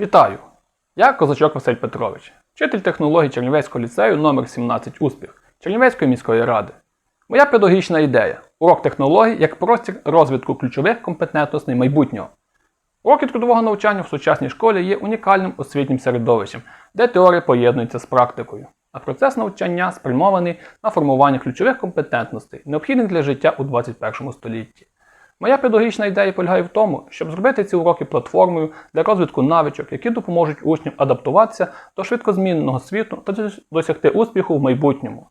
Вітаю! Я Козачок Василь Петрович, вчитель технологій Чернівецького ліцею номер 17 Успіх Чернівецької міської ради. Моя педагогічна ідея урок технологій як простір розвитку ключових компетентностей майбутнього. Уроки трудового навчання в сучасній школі є унікальним освітнім середовищем, де теорія поєднується з практикою, а процес навчання спрямований на формування ключових компетентностей, необхідних для життя у 21 столітті. Моя педагогічна ідея полягає в тому, щоб зробити ці уроки платформою для розвитку навичок, які допоможуть учням адаптуватися до швидкозмінного світу та досягти успіху в майбутньому.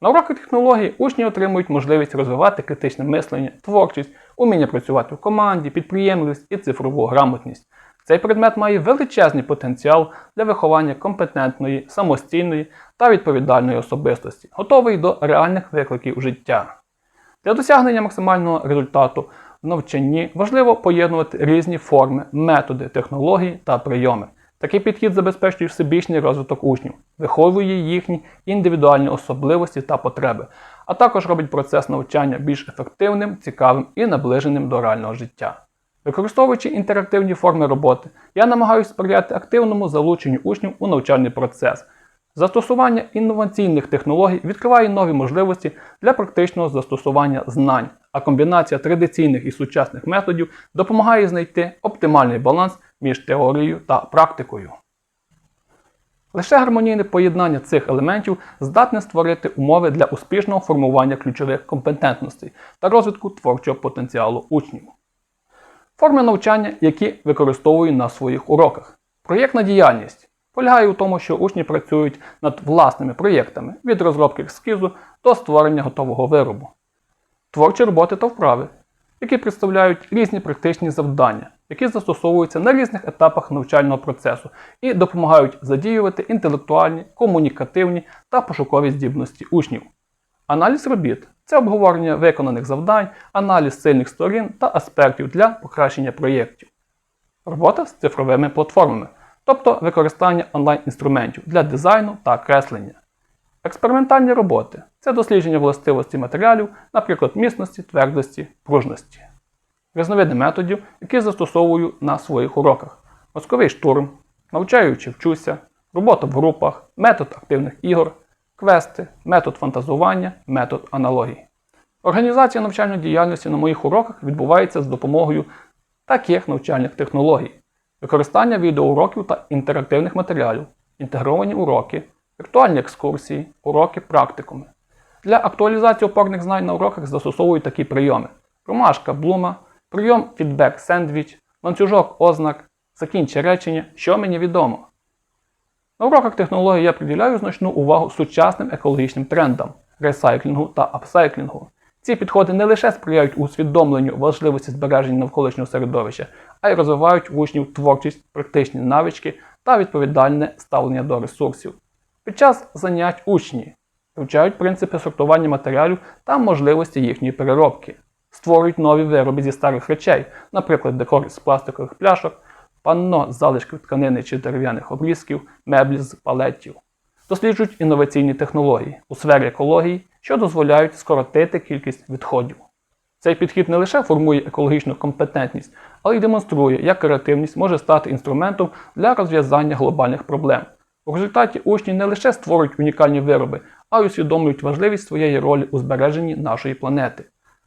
На уроках технологій учні отримують можливість розвивати критичне мислення, творчість, уміння працювати в команді, підприємливість і цифрову грамотність. Цей предмет має величезний потенціал для виховання компетентної, самостійної та відповідальної особистості, готової до реальних викликів життя. Для досягнення максимального результату в навчанні важливо поєднувати різні форми, методи, технології та прийоми. Такий підхід забезпечує всебічний розвиток учнів, виховує їхні індивідуальні особливості та потреби, а також робить процес навчання більш ефективним, цікавим і наближеним до реального життя. Використовуючи інтерактивні форми роботи, я намагаюся сприяти активному залученню учнів у навчальний процес. Застосування інноваційних технологій відкриває нові можливості для практичного застосування знань, а комбінація традиційних і сучасних методів допомагає знайти оптимальний баланс між теорією та практикою. Лише гармонійне поєднання цих елементів здатне створити умови для успішного формування ключових компетентностей та розвитку творчого потенціалу учнів. Форми навчання, які використовую на своїх уроках. Проєктна діяльність полягає у тому, що учні працюють над власними проєктами від розробки ескізу до створення готового виробу. Творчі роботи та вправи, які представляють різні практичні завдання, які застосовуються на різних етапах навчального процесу і допомагають задіювати інтелектуальні, комунікативні та пошукові здібності учнів. Аналіз робіт це обговорення виконаних завдань, аналіз сильних сторін та аспектів для покращення проєктів. Робота з цифровими платформами, тобто використання онлайн-інструментів для дизайну та креслення. Експериментальні роботи це дослідження властивості матеріалів, наприклад, міцності, твердості, пружності. Різновиди методів, які застосовую на своїх уроках: мозковий штурм, навчаючи вчуся, робота в групах, метод активних ігор, квести, метод фантазування, метод аналогії. Організація навчальної діяльності на моїх уроках відбувається з допомогою таких навчальних технологій: використання відеоуроків та інтерактивних матеріалів, інтегровані уроки, віртуальні екскурсії, уроки практикуми. Для актуалізації опорних знань на уроках застосовую такі прийоми: ромашка блума, прийом фідбек сендвіч, ланцюжок ознак, закінчи речення, що мені відомо. На уроках технології я приділяю значну увагу сучасним екологічним трендам, ресайклінгу та апсайклінгу. Ці підходи не лише сприяють усвідомленню важливості збереження навколишнього середовища, а й розвивають в учнів творчість, практичні навички та відповідальне ставлення до ресурсів. Під час занять учні вивчають принципи сортування матеріалів та можливості їхньої переробки, створюють нові вироби зі старих речей, наприклад, декор з пластикових пляшок, панно з залишків тканини чи дерев'яних обрізків, меблі з палетів. Досліджують інноваційні технології у сфері екології, що дозволяють скоротити кількість відходів. Цей підхід не лише формує екологічну компетентність, але й демонструє, як креативність може стати інструментом для розв'язання глобальних проблем. У результаті учні не лише створюють унікальні вироби, а й усвідомлюють важливість своєї ролі у збереженні нашої планети.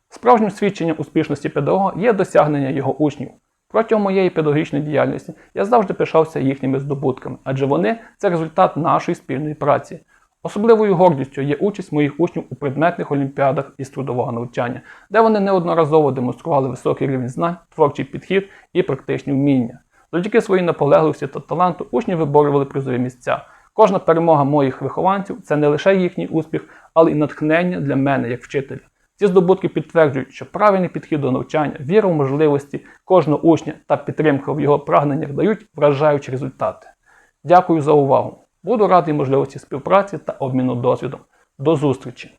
Справжнім свідченням успішності педагога є досягнення його учнів. Протягом моєї педагогічної діяльності я завжди пишався їхніми здобутками, адже вони це результат нашої спільної праці. Особливою гордістю є участь моїх учнів у предметних олімпіадах із трудового навчання, де вони неодноразово демонстрували високий рівень знань, творчий підхід і практичні вміння. Завдяки своїй наполегливості та таланту учні виборювали призові місця. Кожна перемога моїх вихованців це не лише їхній успіх, але й натхнення для мене як вчителя. Ці здобутки підтверджують, що правильний підхід до навчання, віра в можливості кожного учня та підтримка в його прагненнях дають вражаючі результати. Дякую за увагу! Буду радий можливості співпраці та обміну досвідом. До зустрічі!